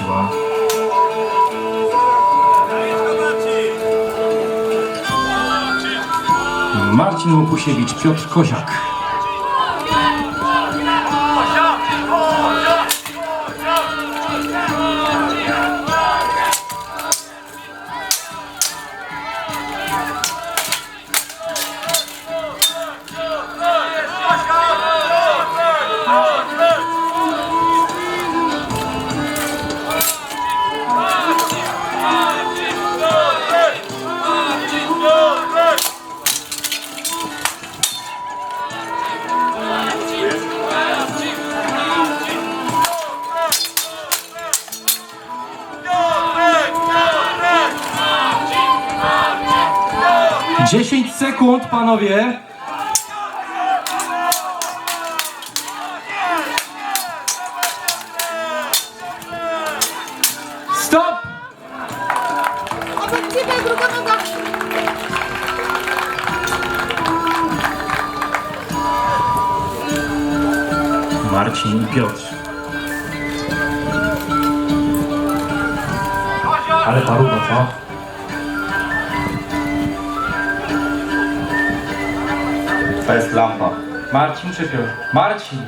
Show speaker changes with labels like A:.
A: siła. Marcin Łopusiewicz, Piotr Koziak. Dziesięć sekund, panowie. Stop!
B: Obok ciebie druga noga.
A: Marcin i Piotr. Ale paruwa, co?
C: To jest lampa.
A: Marcin czy Piotr? Marcin!